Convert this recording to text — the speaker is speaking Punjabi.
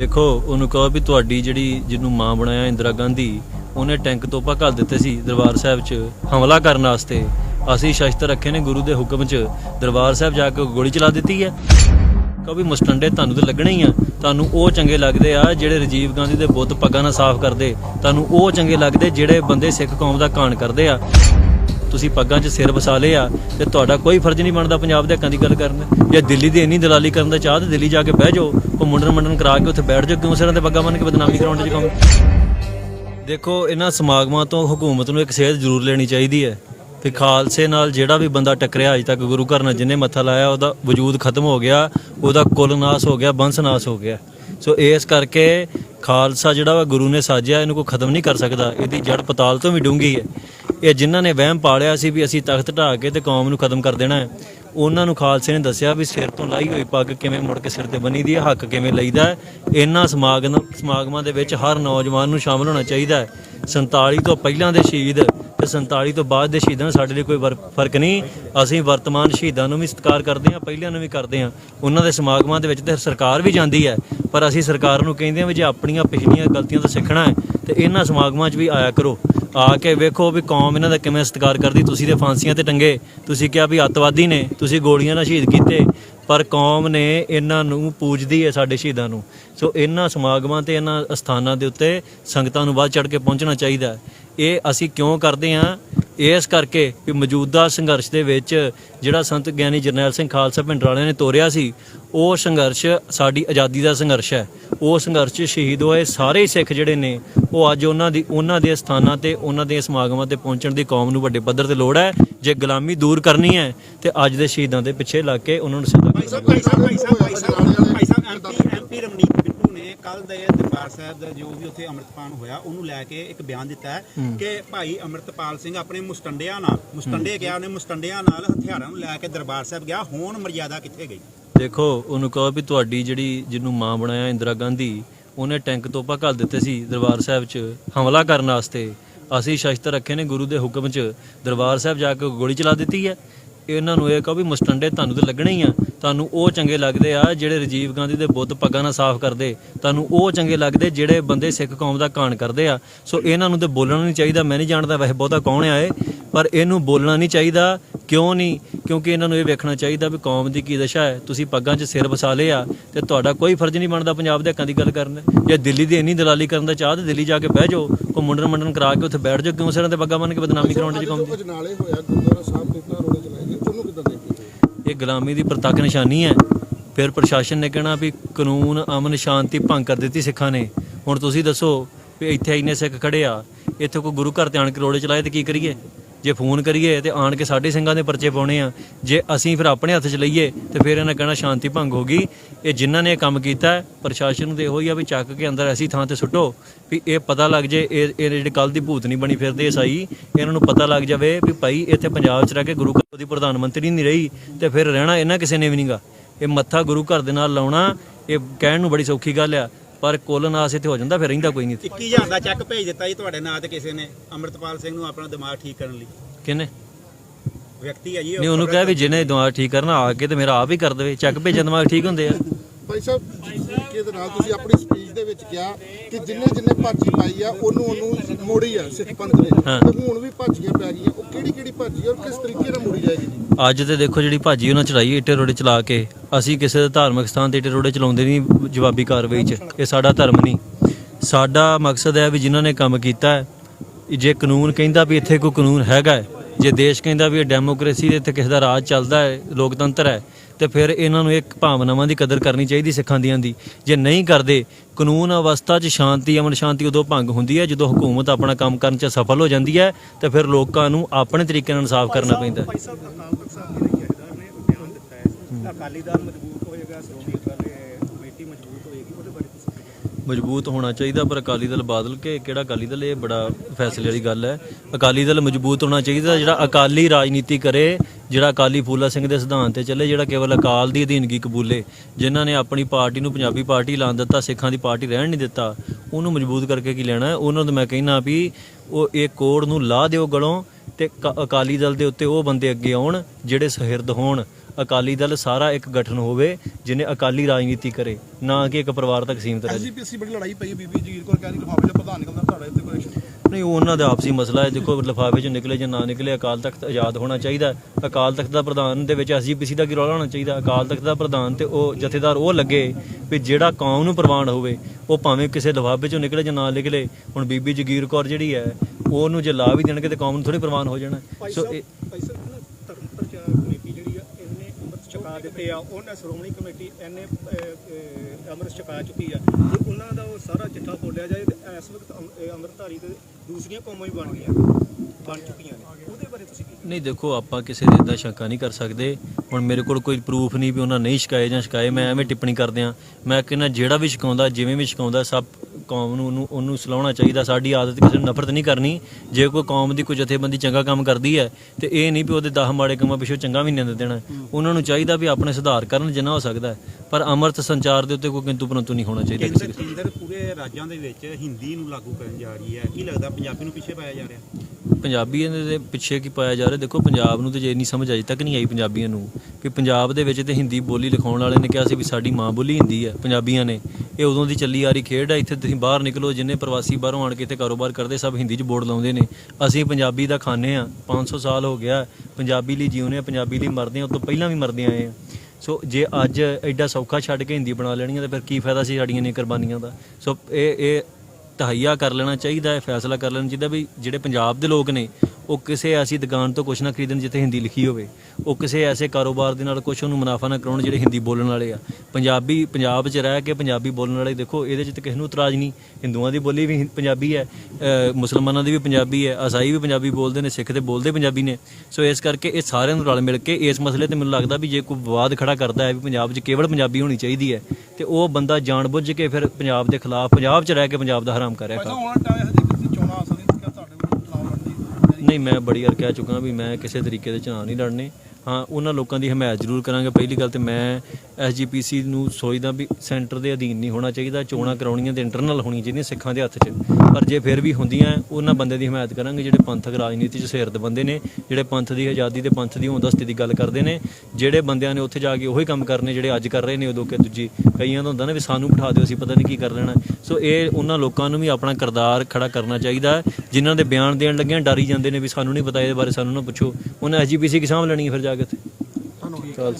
ਦੇਖੋ, ਉਹਨੂੰ ਕਹੋ ਵੀ ਤੁਹਾਡੀ ਜਿਹੜੀ ਜਿਹਨੂੰ ਮਾਂ ਬਣਾਇਆ ਇੰਦਰਾ ਗਾਂਧੀ, ਉਹਨੇ ਟੈਂਕ ਤੋਪਾ ਘੱਲ ਦਿੱਤੇ ਸੀ ਦਰਬਾਰ ਸਾਹਿਬ 'ਚ ਹਮਲਾ ਕਰਨ ਵਾਸਤੇ। ਅਸੀਂ ਸ਼ਸਤਰ ਰੱਖੇ ਨੇ ਗੁਰੂ ਦੇ ਹੁਕਮ 'ਚ। ਦਰਬਾਰ ਸਾਹਿਬ ਜਾ ਕੇ ਗੋਲੀ ਚਲਾ ਦਿੱਤੀ ਹੈ। ਕਹੋ ਵੀ ਮੁਸਟੰਡੇ ਤੁਹਾਨੂੰ ਤੇ ਲੱਗਣੇ ਹੀ ਆ। ਤੁਹਾਨੂੰ ਉਹ ਚੰਗੇ ਲੱਗਦੇ ਆ ਜਿਹੜੇ ਰਜੀਵ ਗਾਂਧੀ ਦੇ ਬੁੱਤ ਪੱਗਾਂ ਨਾਲ ਸਾਫ਼ ਕਰਦੇ। ਤੁਹਾਨੂੰ ਉਹ ਚੰਗੇ ਲੱਗਦੇ ਜਿਹੜੇ ਬੰਦੇ ਸਿੱਖ ਕੌਮ ਦਾ ਕਾਣ ਕਰਦੇ ਆ। ਤੁਸੀਂ ਪੱਗਾਂ 'ਚ ਸਿਰ ਵਸਾ ਲਏ ਆ ਤੇ ਤੁਹਾਡਾ ਕੋਈ ਫਰਜ਼ ਨਹੀਂ ਬਣਦਾ ਪੰਜਾਬ ਦੇ ਹੱਕਾਂ ਦੀ ਗੱਲ ਕਰਨ ਜਾਂ ਦਿੱਲੀ ਦੀ ਇੰਨੀ ਦਲਾਲੀ ਕਰਨ ਦਾ ਚਾਹ ਤੇ ਦਿੱਲੀ ਜਾ ਕੇ ਬਹਿ ਜਾਓ, ਉਹ ਮੁੰਡਨ ਮੰਡਨ ਕਰਾ ਕੇ ਉੱਥੇ ਬੈਠ ਜਾਓ, ਕਿਉਂ ਸਿਰਾਂ ਤੇ ਪੱਗਾਂ ਬੰਨ ਕੇ ਬਦਨਾਮੀ ਕਰਾਉਣ ਦੀ ਕੰਮ ਦੇਖੋ, ਇਹਨਾਂ ਸਮਾਗਮਾਂ ਤੋਂ ਹਕੂਮਤ ਨੂੰ ਇੱਕ ਸੇਧ ਜ਼ਰੂਰ ਲੈਣੀ ਚਾਹੀਦੀ ਹੈ ਕਿ ਖਾਲਸੇ ਨਾਲ ਜਿਹੜਾ ਵੀ ਬੰਦਾ ਟੱਕਰਿਆ ਅਜ ਤੱਕ ਗੁਰੂ ਘਰ ਨਾਲ ਜਿੰਨੇ ਮੱਥਾ ਲਾਇਆ, ਉਹਦਾ ਵਜੂਦ ਖਤਮ ਹੋ ਗਿਆ, ਉਹਦਾ ਕੁਲ ਨਾਸ ਹੋ ਗਿਆ, ਬੰਸ ਨਾਸ ਹੋ ਗਿਆ। ਸੋ ਇਸ ਕਰਕੇ ਖਾਲਸਾ ਜਿਹੜਾ ਵਾ ਗੁਰੂ ਨੇ ਸਾਜਿਆ, ਇਹਨੂੰ ਕੋਈ ਖਤਮ ਨਹੀਂ ਕਰ ਸਕਦਾ। ਇਹਦੀ ਜੜ ਪਤਾਲ ਤੋਂ ਵੀ ਡੂੰਘੀ ਹੈ। ਇਹ ਜਿਨ੍ਹਾਂ ਨੇ ਵਹਿਮ ਪਾਲਿਆ ਸੀ ਵੀ ਅਸੀਂ ਤਖਤ ਢਾਹ ਕੇ ਤੇ ਕੌਮ ਨੂੰ ਖਤਮ ਕਰ ਦੇਣਾ ਹੈ, ਉਹਨਾਂ ਨੂੰ ਖਾਲਸੇ ਨੇ ਦੱਸਿਆ ਵੀ ਸਿਰ ਤੋਂ ਲਾਈ ਹੋਈ ਪੱਗ ਕਿਵੇਂ ਮੁੜ ਕੇ ਸਿਰ ਤੇ ਬੰਨੀ ਦੀ ਹੈ, ਹੱਕ ਕਿਵੇਂ ਲਈਦਾ ਹੈ, ਇਹਨਾਂ ਸਮਾਗਮ ਸਮਾਗਮਾਂ ਦੇ ਵਿੱਚ ਹਰ ਨੌਜਵਾਨ ਨੂੰ ਸ਼ਾਮਲ ਹੋਣਾ ਚਾਹੀਦਾ ਹੈ। 47 ਤੋਂ ਪਹਿਲਾਂ ਦੇ ਸ਼ਹੀਦ ਤੇ 47 ਤੋਂ ਬਾਅਦ ਦੇ ਸ਼ਹੀਦਾਂ ਨਾਲ ਸਾਡੇ ਲਈ ਕੋਈ ਵਰ- ਫ਼ਰਕ ਨਹੀਂ। ਅਸੀਂ ਵਰਤਮਾਨ ਸ਼ਹੀਦਾਂ ਨੂੰ ਵੀ ਸਤਿਕਾਰ ਕਰਦੇ ਹਾਂ, ਪਹਿਲਿਆਂ ਨੂੰ ਵੀ ਕਰਦੇ ਹਾਂ। ਉਹਨਾਂ ਦੇ ਸਮਾਗਮਾਂ ਦੇ ਵਿੱਚ ਤੇ ਸਰਕਾਰ ਵੀ ਜਾਂਦੀ ਹੈ, ਪਰ ਅਸੀਂ ਸਰਕਾਰ ਨੂੰ ਕਹਿੰਦੇ ਹਾਂ ਵੀ ਜੇ ਆਪਣੀਆਂ ਪਿਛਲੀਆਂ ਗਲਤੀਆਂ ਤੋਂ ਸਿੱਖਣਾ ਹੈ, ਤੇ ਇਹਨਾਂ ਸਮਾਗਮਾਂ 'ਚ ਵੀ ਆਇਆ ਕਰੋ। ਆ ਕੇ ਵੇਖੋ ਵੀ ਕੌਮ ਇਹਨਾਂ ਦਾ ਕਿਵੇਂ ਸਤਿਕਾਰ ਕਰਦੀ, ਤੁਸੀਂ ਤੇ ਫਾਂਸੀਆਂ ਤੇ ਟੰਗੇ, ਤੁਸੀਂ ਕਿਹਾ ਵੀ ਅੱਤਵਾਦੀ ਨੇ, ਤੁਸੀਂ ਗੋਲੀਆਂ ਨਾਲ ਸ਼ਹੀਦ ਕੀਤੇ, ਪਰ ਕੌਮ ਨੇ ਇਹਨਾਂ ਨੂੰ ਪੂਜਦੀ ਹੈ ਸਾਡੇ ਸ਼ਹੀਦਾਂ ਨੂੰ ਸੋ ਇਹਨਾਂ ਸਮਾਗਮਾਂ ਤੇ, ਇਹਨਾਂ ਅਸਥਾਨਾਂ ਦੇ ਉੱਤੇ ਸੰਗਤਾਂ ਨੂੰ ਵੱਧ ਚੜ ਕੇ ਪਹੁੰਚਣਾ ਚਾਹੀਦਾ ਹੈ। ਇਹ ਅਸੀਂ ਕਿਉਂ ਕਰਦੇ ਹਾਂ ਇਸ ਕਰਕੇ ਵੀ ਮੌਜੂਦਾ ਸੰਘਰਸ਼ ਦੇ ਵਿੱਚ ਜਿਹੜਾ ਸੰਤ ਗਿਆਨੀ ਜਰਨੈਲ ਸਿੰਘ ਖਾਲਸਾ ਪਿੰਡ ਵਾਲਿਆਂ ਨੇ ਤੋਰਿਆ ਸੀ ਉਹ ਸੰਘਰਸ਼, ਸਾਡੀ ਆਜ਼ਾਦੀ ਦਾ ਸੰਘਰਸ਼ ਹੈ। ਉਹ ਸੰਘਰਸ਼ 'ਚ ਸ਼ਹੀਦ ਹੋਏ ਸਾਰੇ ਸਿੱਖ ਜਿਹੜੇ ਨੇ, ਉਹ ਅੱਜ ਉਹਨਾਂ ਦੀ, ਉਹਨਾਂ ਦੇ ਸਥਾਨਾਂ ਤੇ, ਉਹਨਾਂ ਦੇ ਸਮਾਗਮਾਂ ਤੇ ਪਹੁੰਚਣ ਦੀ ਕੌਮ ਨੂੰ ਵੱਡੇ ਪੱਧਰ ਤੇ ਲੋੜ ਹੈ। ਜੇ ਗੁਲਾਮੀ ਦੂਰ ਕਰਨੀ ਹੈ, ਤੇ ਅੱਜ ਦੇ ਸ਼ਹੀਦਾਂ ਦੇ ਪਿੱਛੇ ਲੱਗ ਕੇ ਉਹਨਾਂ ਨੂੰ ਭਾਈ ਸਾਹਿਬ ਭਾਈ ਸਾਹਿਬ ਭਾਈ ਸਾਹਿਬ ਭਾਈ ਸਾਹਿਬ ਭਾਈ ਸਾਹਿਬ ਐਮਪੀ ਐਮਪੀ ਰਮਨੀਤ ਬਿੱਟੂ ਨੇ ਕੱਲ ਦੇ ਦਰਬਾਰ ਸਾਹਿਬ ਦਾ ਜੋ ਵੀ ਉੱਥੇ ਅੰਮ੍ਰਿਤਪਾਨ ਹੋਇਆ ਉਹਨੂੰ ਲੈ ਕੇ ਇੱਕ ਬਿਆਨ ਦਿੱਤਾ ਹੈ ਕਿ ਭਾਈ ਅੰਮ੍ਰਿਤਪਾਲ ਸਿੰਘ ਆਪਣੇ ਮੁਸਟੰਡਿਆਂ ਨਾਲ ਮੁਸਟੰਡੇ ਗਿਆ ਉਹਨੇ ਮੁਸਟੰਡਿਆਂ ਨਾਲ ਹਥਿਆਰਾਂ ਨੂੰ ਲੈ ਕੇ ਦਰਬਾਰ ਸਾਹਿਬ ਗਿਆ ਹੁਣ ਮਰਜ਼ਾਦਾ ਕਿੱਥੇ ਗਈ? ਦੇਖੋ ਉਹਨੂੰ ਕਹੋ ਵੀ ਤੁਹਾਡੀ ਜਿਹੜੀ ਜਿਹਨੂੰ ਮਾਂ ਬਣਾਇਆ ਇੰਦਰਾ ਗਾਂਧੀ ਉਹਨੇ ਟੈਂਕ ਤੋਪਾ ਘੱਲ ਦਿੱਤੇ ਸੀ ਦਰਬਾਰ ਸਾਹਿਬ 'ਚ ਹਮਲਾ ਕਰਨ ਵਾਸਤੇ। ਅਸੀਂ ਸ਼ਸਤਰ ਰੱਖੇ ਨੇ ਗੁਰੂ ਦੇ ਹੁਕਮ 'ਚ। ਦਰਬਾਰ ਸਾਹਿਬ ਜਾ ਕੇ ਗੋਲੀ ਚਲਾ ਦਿੱਤੀ ਹੈ। ਇਹਨਾਂ ਨੂੰ ਇਹ ਕਹੋ ਵੀ ਮੁਸਟੰਡੇ ਤੁਹਾਨੂੰ ਤੇ ਲੱਗਣੇ ਹੀ ਆ। ਤੁਹਾਨੂੰ ਉਹ ਚੰਗੇ ਲੱਗਦੇ ਆ ਜਿਹੜੇ ਰਜੀਵ ਗਾਂਧੀ ਦੇ ਬੁੱਤ ਪੱਗਾਂ ਨਾਲ ਸਾਫ਼ ਕਰਦੇ। ਤੁਹਾਨੂੰ ਉਹ ਚੰਗੇ ਲੱਗਦੇ ਜਿਹੜੇ ਬੰਦੇ ਸਿੱਖ ਕੌਮ ਦਾ ਕਾਣ ਕਰਦੇ ਆ। ਸੋ ਇਹਨਾਂ ਨੂੰ ਤੇ ਬੋਲਣਾ ਨਹੀਂ ਚਾਹੀਦਾ ਮੈਂ ਨਹੀਂ ਜਾਣਦਾ ਵੈਸੇ ਬਹੁਤਾ ਕੌਣ ਆ ਇਹ ਪਰ ਇਹਨੂੰ ਬੋਲਣਾ ਨਹੀਂ ਚਾਹੀਦਾ ਕਿਉਂ ਨਹੀਂ? ਕਿਉਂਕਿ ਇਹਨਾਂ ਨੂੰ ਇਹ ਵੇਖਣਾ ਚਾਹੀਦਾ ਵੀ ਕੌਮ ਦੀ ਕੀ ਦਸ਼ਾ ਹੈ। ਤੁਸੀਂ ਪੱਗਾਂ 'ਚ ਸਿਰ ਵਸਾ ਲਏ ਆ ਤੇ ਤੁਹਾਡਾ ਕੋਈ ਫਰਜ਼ ਨਹੀਂ ਬਣਦਾ ਪੰਜਾਬ ਦੇ ਹੱਕਾਂ ਦੀ ਗੱਲ ਕਰਨ ਦਾ। ਜੇ ਦਿੱਲੀ ਦੀ ਇੰਨੀ ਦਲਾਲੀ ਕਰਨ ਦਾ ਚਾਹ ਤੇ ਦਿੱਲੀ ਜਾ ਕੇ ਬਹਿ ਜਾਓ ਕੋ ਮੁੰਡਨ ਮੰਡਨ ਕਰਾ ਕੇ ਉੱਥੇ ਬੈਠ ਜਾਓ ਕਿਉਂ ਸਿਰਾਂ ਤੇ ਪੱਗਾਂ ਬੰਨ ਕੇ ਬਦਨਾਮੀ ਕਰਾਉਣ ਦੀ ਕੌਮ ਦੀ? ਅਜਨਾਲੇ ਹੋਇਆ ਗੁਰਦੁਆਰਾ ਸਾਹਿਬ ਦੇ ਤਾਂ ਰੋੜੇ ਚਲਾਏ ਗਏ ਉਹਨੂੰ ਕਿੱਦਾਂ ਦੇਖਦੇ ਹੋ ਇਹ ਗੁਲਾਮੀ ਦੀ ਪ੍ਰਤੱਖ ਨਿਸ਼ਾਨੀ ਹੈ। ਫਿਰ ਪ੍ਰਸ਼ਾਸਨ ਨੇ ਕਹਿਣਾ ਵੀ ਕਾਨੂੰਨ, ਅਮਨ, ਸ਼ਾਂਤੀ ਭੰਗ ਕਰ ਦਿੱਤੀ ਸਿੱਖਾਂ ਨੇ। ਹੁਣ ਤੁਸੀਂ ਦੱਸੋ ਵੀ ਇੱਥੇ ਇੰਨੇ ਸਿੱਖ ਖੜੇ ਆ। ਇੱਥੇ ਕੋਈ ਗੁਰੂ ਘਰ ਤੇ ਆਣ ਕੇ ਰੋੜੇ ਚਲਾਏ ਤੇ ਕੀ ਕਰੀਏ? ਜੇ ਫੋਨ ਕਰੀਏ ਤੇ ਆਣ ਕੇ ਸਾਡੇ ਸਿੰਘਾਂ ਦੇ ਪਰਚੇ ਪਾਉਣੇ ਆ, ਜੇ ਅਸੀਂ ਫਿਰ ਆਪਣੇ ਹੱਥ 'ਚ ਲਈਏ ਤੇ ਫਿਰ ਇਹਨਾਂ ਕਹਿਣਾ ਸ਼ਾਂਤੀ ਭੰਗ ਹੋ ਗਈ। ਇਹ ਜਿਨ੍ਹਾਂ ਨੇ ਇਹ ਕੰਮ ਕੀਤਾ, ਪ੍ਰਸ਼ਾਸਨ ਨੂੰ ਤੇ ਇਹੋ ਹੀ ਆ ਵੀ ਚੱਕ ਕੇ ਅੰਦਰ ਐਸੀ ਥਾਂ ਤੇ ਸੁੱਟੋ ਵੀ ਇਹ ਪਤਾ ਲੱਗ ਜੇ, ਇਹ ਇਹ ਜਿਹੜੇ ਕੱਲ ਦੀ ਭੂਤ ਨਹੀਂ ਬਣੀ ਫਿਰਦੇ ਸਾਈ, ਇਹਨਾਂ ਨੂੰ ਪਤਾ ਲੱਗ ਜਾਵੇ ਵੀ ਭਾਈ ਇੱਥੇ ਪੰਜਾਬ 'ਚ ਰਹਿ ਕੇ ਗੁਰੂ ਘਰ ਦੀ ਪ੍ਰਧਾਨ ਮੰਤਰੀ ਨਹੀਂ ਰਹੀ ਤੇ ਫਿਰ ਰਹਿਣਾ ਇਹਨਾਂ ਕਿਸੇ ਨੇ ਵੀ ਨਹੀਂਗਾ ਇਹ ਮੱਥਾ ਗੁਰੂ ਘਰ ਦੇ ਨਾਲ ਲਾਉਣਾ, ਇਹ ਕਹਿਣ ਨੂੰ ਬੜੀ ਸੌਖੀ ਗੱਲ ਆ। ਪਰ ਕੁੱਲ ਨਾਸ ਇੱਥੇ ਹੋ ਜਾਂਦਾ ਫਿਰ ਰਹਿੰਦਾ ਕੋਈ ਨਹੀਂ 21000 ਦਾ ਚੈੱਕ ਭੇਜ ਦਿੱਤਾ ਜੀ ਤੁਹਾਡੇ ਨਾਂ ਤੇ ਕਿਸੇ ਨੇ ਅੰਮ੍ਰਿਤਪਾਲ ਸਿੰਘ ਨੂੰ ਆਪਣਾ ਦਿਮਾਗ ਠੀਕ ਕਰਨ ਲਈ। ਕਿਹਨੇ? ਵਿਅਕਤੀ ਹੈ ਜੀ ਉਹ। ਨਹੀਂ ਉਹਨੂੰ ਕਹਿ ਵੀ ਜਿਹਨੇ ਦਿਮਾਗ ਠੀਕ ਕਰਨਾ ਆ ਕੇ ਤੇ ਮੇਰਾ ਆਪ ਹੀ ਕਰ ਦੇਵੇ। ਚੱਕ ਭੇਜਣ ਦਿਮਾਗ ਠੀਕ ਹੁੰਦੇ ਆ। ਭਾਈ ਸਾਹਿਬ ਜਿਸ ਤਰੀਕੇ ਦੇ ਨਾਲ ਤੁਸੀਂ ਆਪਣੀ ਸਪੀਚ ਦੇ ਵਿੱਚ ਕਿਹਾ ਕਿ ਜਿੰਨੇ ਜਿੰਨੇ ਭਾਜੀ ਪਾਈ ਆ ਉਹਨੂੰ ਉਹਨੂੰ ਮੋੜੀ ਆ ਸਿੱਖ ਪੰਥ ਨੇ। ਹਾਂ। ਤੇ ਹੁਣ ਵੀ ਭਾਜੀਆਂ ਪੈ ਗਈਆਂ ਉਹ ਕਿਹੜੀ ਕਿਹੜੀ ਭਾਜੀ ਆ ਔਰ ਕਿਸ ਤਰੀਕੇ ਨਾਲ ਮੋੜੀ ਜਾਏਗੀ ਜੀ? ਅੱਜ ਤੇ ਦੇਖੋ ਜਿਹੜੀ ਭਾਜੀ ਉਹਨਾਂ ਚਲਾਈ ਇੱਟੇ ਰੋੜੇ ਚਲਾ ਕੇ ਅਸੀਂ ਕਿਸੇ ਦੇ ਧਾਰਮਿਕ ਸਥਾਨ ਤੇ ਇੱਟੇ ਚਲਾਉਂਦੇ ਨਹੀਂ ਜਵਾਬੀ ਕਾਰਵਾਈ 'ਚ। ਇਹ ਸਾਡਾ ਧਰਮ ਨਹੀਂ। ਸਾਡਾ ਮਕਸਦ ਹੈ ਵੀ ਜਿਨ੍ਹਾਂ ਨੇ ਕੰਮ ਕੀਤਾ ਹੈ ਜੇ ਕਾਨੂੰਨ ਕਹਿੰਦਾ ਵੀ ਇੱਥੇ ਕੋਈ ਕਾਨੂੰਨ ਹੈਗਾ ਜੇ ਦੇਸ਼ ਕਹਿੰਦਾ ਵੀ ਇਹ ਡੈਮੋਕ੍ਰੇਸੀ ਦੇ ਇੱਥੇ ਕਿਸੇ ਦਾ ਰਾਜ ਚੱਲਦਾ ਹੈ, ਲੋਕਤੰਤਰ ਹੈ, ਤੇ ਫਿਰ ਇਹਨਾਂ ਨੂੰ ਇੱਕ ਭਾਵਨਾਵਾਂ ਦੀ ਕਦਰ ਕਰਨੀ ਚਾਹੀਦੀ ਸਿੱਖਾਂ ਦੀਆਂ ਦੀ। ਜੇ ਨਹੀਂ ਕਰਦੇ, ਕਾਨੂੰਨ ਅਵਸਥਾ 'ਚ ਸ਼ਾਂਤੀ, ਅਮਨ ਸ਼ਾਂਤੀ ਉਦੋਂ ਭੰਗ ਹੁੰਦੀ ਹੈ ਜਦੋਂ ਹਕੂਮਤ ਆਪਣਾ ਕੰਮ ਕਰਨ 'ਚ ਸਫਲ ਹੋ ਜਾਂਦੀ ਹੈ, ਤੇ ਫਿਰ ਲੋਕਾਂ ਨੂੰ ਆਪਣੇ ਤਰੀਕੇ ਨਾਲ ਇਨਸਾਫ ਕਰਨਾ ਪੈਂਦਾ ਹੈ ਭਾਈ ਸਾਹਿਬ ਅਕਾਲ ਤਖਤ ਸਾਹਿਬ ਦੇ ਜਹੇਦਾਰ ਨੇ ਬਿਆਨ ਦਿੱਤਾ ਅਕਾਲੀ ਦਲ ਮਜ਼ਬੂਤ ਹੋਏਗਾ, ਸ਼੍ਰੋਮਣੀ ਅਕਾਲੀ ਕਮੇਟੀ ਮਜ਼ਬੂਤ ਹੋਏਗੀ, ਉਹਦੇ ਬਾਰੇ ਤੁਸੀਂ ਮਜ਼ਬੂਤ ਹੋਣਾ ਚਾਹੀਦਾ, ਪਰ ਅਕਾਲੀ ਦਲ ਬਾਦਲ ਕੇ, ਕਿਹੜਾ ਅਕਾਲੀ ਦਲ, ਇਹ ਬੜਾ ਫੈਸਲੇ ਵਾਲੀ ਗੱਲ ਹੈ। ਅਕਾਲੀ ਦਲ ਮਜ਼ਬੂਤ ਹੋਣਾ ਚਾਹੀਦਾ, ਜਿਹੜਾ ਅਕਾਲੀ ਰਾਜਨੀਤੀ ਕਰੇ, ਜਿਹੜਾ ਅਕਾਲੀ ਫੂਲਾ ਸਿੰਘ ਦੇ ਸਿਧਾਂਤ ਤੇ ਚੱਲੇ, ਜਿਹੜਾ ਕੇਵਲ ਅਕਾਲ ਦੀ ਅਧੀਨਗੀ ਕਬੂਲੇ। ਜਿਨ੍ਹਾਂ ਨੇ ਆਪਣੀ ਪਾਰਟੀ ਨੂੰ ਪੰਜਾਬੀ ਪਾਰਟੀ ਐਲਾਨ ਦਿੱਤਾ, ਸਿੱਖਾਂ ਦੀ ਪਾਰਟੀ ਰਹਿਣ ਨਹੀਂ ਦਿੱਤਾ, ਉਹਨੂੰ ਮਜ਼ਬੂਤ ਕਰਕੇ ਕੀ ਲੈਣਾ ਉਹਨਾਂ ਨੂੰ ਮੈਂ ਕਹਿਣਾ ਵੀ ਉਹ ਇਹ ਕੋੜ ਨੂੰ ਲਾ ਦਿਓ ਗਲੋਂ ਤੇ ਅਕਾਲੀ ਦਲ ਦੇ ਉੱਤੇ ਉਹ ਬੰਦੇ ਅੱਗੇ ਆਉਣ, ਜਿਹੜੇ ਸਹਿਰਦ ਹੋਣ। ਅਕਾਲੀ ਦਲ ਸਾਰਾ ਇੱਕ ਗਠਨ ਹੋਵੇ ਜਿਹਨੇ ਅਕਾਲੀ ਰਾਜਨੀਤੀ ਕਰੇ ਨਾ ਕਿ ਇੱਕ ਪਰਿਵਾਰ ਤੱਕ ਸੀਮਿਤ ਰਹੇ ਐਸਜੀਪੀਸੀ ਬੜੀ ਲੜਾਈ ਪਈ ਹੈ ਬੀਬੀ ਜਗੀਰ ਕੋਲ ਕਹਿ ਰਹੀ ਲਿਫਾਫੇ ਦਾ ਪ੍ਰਧਾਨ ਨਿਕਲਦਾ ਤੁਹਾਡਾ ਇੱਥੇ ਕੋਈ? ਨਹੀਂ ਉਹ ਉਹਨਾਂ ਦਾ ਆਪਸੀ ਮਸਲਾ ਹੈ ਦੇਖੋ ਲਿਫਾਫੇ ਚੋਂ ਨਿਕਲੇ ਜਾਂ ਨਾ ਨਿਕਲੇ ਅਕਾਲ ਤਖਤ ਆਜ਼ਾਦ ਹੋਣਾ ਚਾਹੀਦਾ। ਅਕਾਲ ਤਖਤ ਦਾ ਪ੍ਰਧਾਨ ਦੇ ਵਿੱਚ ਐਸਜੀਪੀਸੀ ਦਾ ਕੀ ਰੌਲਾ ਹੋਣਾ ਚਾਹੀਦਾ ਅਕਾਲ ਤਖਤ ਦਾ ਪ੍ਰਧਾਨ ਤੇ ਉਹ ਜਥੇਦਾਰ ਉਹ ਲੱਗੇ ਵੀ ਜਿਹੜਾ ਕੌਮ ਨੂੰ ਪ੍ਰਵਾਨ ਹੋਵੇ ਉਹ ਭਾਵੇਂ ਕਿਸੇ ਲਿਫਾਫੇ ਚੋਂ ਨਿਕਲੇ ਜਾਂ ਨਾ ਨਿਕਲੇ ਹੁਣ ਬੀਬੀ ਜਗੀਰ ਕੌਰ ਜਿਹੜੀ ਹੈ ਉਹਨੂੰ ਜੇ ਲਾ ਵੀ ਦੇਣਗੇ ਤੇ ਕੌਮ ਨੂੰ ਥੋੜੀ ਪ੍ਰਵਾਨ ਹੋ ਜਾਣਾ ਸੋ ਇਹ ਭਾਈ ਸਾਹਿਬ ਨਾ ਧਰਮ ਪ੍ਰਚਾਰ ਕਮੇਟੀ ਜਿਹੜੀ ਆ ਇਹਨੇ ਅੰਮ੍ਰਿਤ ਦਿੱਤੇ ਆ ਉਹਨਾਂ ਸ਼੍ਰੋਮਣੀ ਕਮੇਟੀ ਇਹਨੇ ਅਹ, ਛਕਾ ਚੁੱਕੀ ਆ। ਤੇ ਉਹਨਾਂ ਦਾ ਉਹ ਸਾਰਾ ਚਿੱਠਾ ਖੋਲਿਆ ਜਾਏ ਤੇ ਇਸ ਵਕਤ ਅੰਮ- ਤੇ ਦੂਸਰੀਆਂ ਕੌਮਾਂ ਵੀ ਬਣ ਗਈਆਂ ਬਣ ਚੁੱਕੀਆਂ ਨੇ। ਉਹਦੇ ਬਾਰੇ ਤੁਸੀਂ ਕੀ ਨਹੀਂ ਦੇਖੋ ਆਪਾਂ ਕਿਸੇ ਦੇ ਇਦਾਂ ਸ਼ੰਕਾ ਨਹੀਂ ਕਰ ਸਕਦੇ। ਹੁਣ ਮੇਰੇ ਕੋਲ ਕੋਈ ਪ੍ਰੂਫ ਨਹੀਂ ਵੀ ਉਹਨਾਂ ਨਹੀਂ ਸ਼ਿਕਾਏ ਜਾਂ ਸ਼ਿਕਾਏ ਮੈਂ ਐਵੇਂ ਟਿੱਪਣੀ ਕਰਦੇ ਆ। ਮੈਂ ਕਹਿੰਦਾ ਜਿਹੜਾ ਵੀ ਸ਼ਿਕਾਉਂਦਾ ਜਿਵੇਂ ਵੀ ਸ਼ਿਕਾਉਂਦਾ ਸਭ ਕੌਮ ਨੂੰ ਉਹਨੂੰ ਉਹਨੂੰ ਸਲਾਉਣਾ ਚਾਹੀਦਾ। ਸਾਡੀ ਆਦਤ ਕਿਸੇ ਨੂੰ ਨਫ਼ਰਤ ਨਹੀਂ ਕਰਨੀ। ਜੇ ਕੋਈ ਕੌਮ ਦੀ ਕੋਈ ਜਥੇਬੰਦੀ ਚੰਗਾ ਕੰਮ ਕਰਦੀ ਹੈ, ਤੇ ਇਹ ਨਹੀਂ ਵੀ ਉਹਦੇ 10 ਮਾੜੇ ਕੰਮਾਂ ਪਿੱਛੋਂ ਚੰਗਾ ਵੀ ਨਿੰਦ ਦੇਣਾ। ਉਹਨਾਂ ਨੂੰ ਚਾਹੀਦਾ ਵੀ ਆਪਣੇ ਸੁਧਾਰ ਕਰਨ ਜਿੰਨਾ ਹੋ ਸਕਦਾ ਪਰ ਅਮਰਤ ਸੰਚਾਰ ਦੇ ਉੱਤੇ ਕੋਈ ਕਿੰਤੂ ਪਰੰਤੂ ਨਹੀਂ ਹੋਣਾ ਚਾਹੀਦਾ ਕੇਂਦਰ ਪੂਰੇ ਰਾਜਾਂ ਦੇ ਵਿੱਚ ਹਿੰਦੀ ਨੂੰ ਲਾਗੂ ਕਰਨ ਜਾ ਰਹੀ ਹੈ। ਕੀ ਲੱਗਦਾ ਪੰਜਾਬੀ ਨੂੰ ਪਿੱਛੇ ਪਾਇਆ ਜਾ ਰਿਹਾ? ਪੰਜਾਬੀਆਂ ਦੇ ਪਿੱਛੇ ਕੀ ਪਾਇਆ ਜਾ ਰਿਹਾ? ਦੇਖੋ, ਪੰਜਾਬ ਨੂੰ ਤੇ ਜੇ ਇੰਨੀ ਸਮਝ ਅਜੇ ਤੱਕ ਨਹੀਂ ਆਈ ਪੰਜਾਬੀਆਂ ਨੂੰ ਕਿ ਪੰਜਾਬ ਦੇ ਵਿੱਚ ਤੇ ਹਿੰਦੀ ਬੋਲੀ ਲਿਖਾਉਣ ਵਾਲੇ ਨੇ ਕਿਹਾ ਸੀ ਵੀ ਸਾਡੀ ਮਾਂ ਬੋਲੀ ਹਿੰਦੀ ਹੈ, ਪੰਜਾਬੀਆਂ ਨੇ। ਇਹ ਉਦੋਂ ਦੀ ਚੱਲੀ ਆ ਰਹੀ ਖੇਡ ਹੈ, ਇੱਥੇ ਤੁਸੀਂ ਬਾਹਰ ਨਿਕਲੋ, ਜਿੰਨੇ ਪ੍ਰਵਾਸੀ ਬਾਹਰੋਂ ਆਣ ਕੇ ਇੱਥੇ ਕਾਰੋਬਾਰ ਕਰਦੇ, ਸਭ ਹਿੰਦੀ 'ਚ ਬੋਰਡ ਲਾਉਂਦੇ ਨੇ। ਅਸੀਂ ਪੰਜਾਬੀ ਦਾ ਖਾਂਦੇ ਆ 500 ਸਾਲ ਹੋ ਗਿਆ, ਪੰਜਾਬੀ ਲਈ ਜਿਉਂਦੇ ਆ ਪੰਜਾਬੀ ਲਈ ਮਰਦੇ ਆ ਉਸ ਤੋਂ ਪਹਿਲਾਂ ਵੀ ਮਰਦੇ ਆਏ ਆ ਸੋ ਜੇ ਅੱਜ ਐਡਾ ਸੌਖਾ ਛੱਡ ਕੇ ਹਿੰਦੀ ਬਣਾ ਲੈਣੀ ਆ ਤਾਂ ਫਿਰ ਕੀ ਫਾਇਦਾ ਸੀ ਸਾਡੀਆਂ ਨੇ ਕੁਰਬਾਨੀਆਂ ਦਾ? ਸੋ ਇਹ ਇਹ ਤਹਈਆ ਕਰ ਲੈਣਾ ਚਾਹੀਦਾ ਹੈ, ਫੈਸਲਾ ਕਰ ਲੈਣਾ ਚਾਹੀਦਾ ਵੀ ਜਿਹੜੇ ਪੰਜਾਬ ਦੇ ਲੋਕ ਨੇ ਉਹ ਕਿਸੇ ਐਸੀ ਦੁਕਾਨ ਤੋਂ ਕੁਝ ਨਾ ਖਰੀਦਣ ਜਿੱਥੇ ਹਿੰਦੀ ਲਿਖੀ ਹੋਵੇ। ਉਹ ਕਿਸੇ ਐਸੇ ਕਾਰੋਬਾਰ ਦੇ ਨਾਲ ਕੁਝ ਉਹਨੂੰ ਮੁਨਾਫਾ ਨਾ ਕਰਾਉਣ ਜਿਹੜੇ ਹਿੰਦੀ ਬੋਲਣ ਵਾਲੇ ਆ। ਪੰਜਾਬੀ, ਪੰਜਾਬ 'ਚ ਰਹਿ ਕੇ ਪੰਜਾਬੀ ਬੋਲਣ ਵਾਲੇ ਦੇਖੋ, ਇਹਦੇ 'ਚ ਤਾਂ ਕਿਸੇ ਨੂੰ ਇਤਰਾਜ਼ ਨਹੀਂ। ਹਿੰਦੂਆਂ ਦੀ ਬੋਲੀ ਵੀ ਪੰਜਾਬੀ ਹੈ ਮੁਸਲਮਾਨਾਂ ਦੀ ਵੀ ਪੰਜਾਬੀ ਹੈ ਈਸਾਈ ਵੀ ਪੰਜਾਬੀ ਬੋਲਦੇ ਨੇ, ਸਿੱਖ ਤੇ ਬੋਲਦੇ ਪੰਜਾਬੀ ਨੇ। ਸੋ ਇਸ ਕਰਕੇ ਇਹ ਸਾਰਿਆਂ ਨੂੰ ਰਲ ਮਿਲ ਕੇ ਇਸ ਮਸਲੇ ਤੇ ਮੈਨੂੰ ਲੱਗਦਾ ਵੀ ਜੇ ਕੋਈ ਵਿਵਾਦ ਖੜਾ ਕਰਦਾ ਹੈ ਵੀ ਪੰਜਾਬ 'ਚ ਕੇਵਲ ਪੰਜਾਬੀ ਹੋਣੀ ਚਾਹੀਦੀ ਹੈ, ਤੇ ਉਹ ਬੰਦਾ ਜਾਣਬੁੱਝ ਕੇ ਫਿਰ ਪੰਜਾਬ ਦੇ ਖਿਲਾਫ, ਪੰਜਾਬ 'ਚ ਰਹਿ ਕੇ ਪੰਜਾਬ ਦਾ ਹਰਾਮ ਕਰ ਰਿਹਾ ਭਾਈ ਕੰਮ ਸਾਹਿਬ ਹੁਣ ਟਾਈਮ ਹਜੇ ਕਿਸੇ ਚੋਣਾਂ ਆ ਸਕਦੀਆਂ ਕਿ ਤੁਹਾਡੇ ਵੱਲੋਂ ਚੁਣਾਵ ਲੜਨ ਮੈਂ ਬੜੀ ਵਾਰ ਕਹਿ ਚੁੱਕਾ ਵੀ ਮੈਂ ਕਿਸੇ ਤਰੀਕੇ ਦੇ ਚੁਣਾਵ ਨਹੀਂ ਲੜਨੇ। ਹਾਂ, ਉਹਨਾਂ ਲੋਕਾਂ ਦੀ ਹਮਾਇਤ ਜ਼ਰੂਰ ਕਰਾਂਗੇ। ਪਹਿਲੀ ਗੱਲ ਤੇ ਮੈਂ ਐਸਜੀਪੀਸੀ ਨੂੰ ਸੋਚਦਾ ਵੀ ਸੈਂਟਰ ਦੇ ਅਧੀਨ ਨਹੀਂ ਹੋਣਾ ਚਾਹੀਦਾ, ਚੋਣਾਂ ਕਰਾਉਣੀਆਂ ਤੇ ਇੰਟਰਨਲ ਹੋਣੀਆਂ ਚਾਹੀਦੀਆਂ ਸਿੱਖਾਂ ਦੇ ਹੱਥ 'ਚ। ਪਰ ਜੇ ਫਿਰ ਵੀ ਹੁੰਦੀਆਂ ਉਹਨਾਂ ਬੰਦੇ ਦੀ ਹਮਾਇਤ ਕਰਾਂਗੇ ਜਿਹੜੇ ਪੰਥਕ ਰਾਜਨੀਤੀ 'ਚ ਸਿਰਦ ਬੰਦੇ ਨੇ ਜਿਹੜੇ ਪੰਥ ਦੀ ਆਜ਼ਾਦੀ ਤੇ ਪੰਥ ਦੀ ਹੋਂਦ ਦੀ ਗੱਲ ਕਰਦੇ ਨੇ ਜਿਹੜੇ ਬੰਦਿਆਂ ਨੇ ਉੱਥੇ ਜਾ ਕੇ ਉਹੀ ਕੰਮ ਕਰਨੇ ਜਿਹੜੇ ਅੱਜ ਕਰ ਰਹੇ ਨੇ ਉਦੋਂ ਕਿ ਦੂਜੀ ਕਈਆਂ ਦਾ ਹੁੰਦਾ ਨਾ ਵੀ ਸਾਨੂੰ ਬਿਠਾ ਦਿਓ ਅਸੀਂ ਪਤਾ ਨਹੀਂ ਕੀ ਕਰ ਲੈਣਾ। ਸੋ ਇਹ ਉਹਨਾਂ ਲੋਕਾਂ ਨੂੰ ਵੀ ਆਪਣਾ ਕਿਰਦਾਰ ਖੜਾ ਕਰਨਾ ਚਾਹੀਦਾ ਜਿਨ੍ਹਾਂ ਦੇ ਬਿਆਨ ਦੇਣ ਲੱਗਿਆਂ ਡਰੀ ਜਾਂਦੇ ਨੇ ਵੀ ਸਾਨੂੰ ਨਹੀਂ ਪਤਾ ਇਹਦੇ ਬਾਰੇ ਸਾਨੂੰ ਨਾ ਪੁੱਛੋ। ਉਹਨਾਂ ਐਸਜੀਪੀਸੀ ਕੀ ਸਾਂਭ ਲੈਣੀ ਫਿਰ ਜਾ ਕੇ ਉੱਥੇ? ਧੰਨਵਾਦ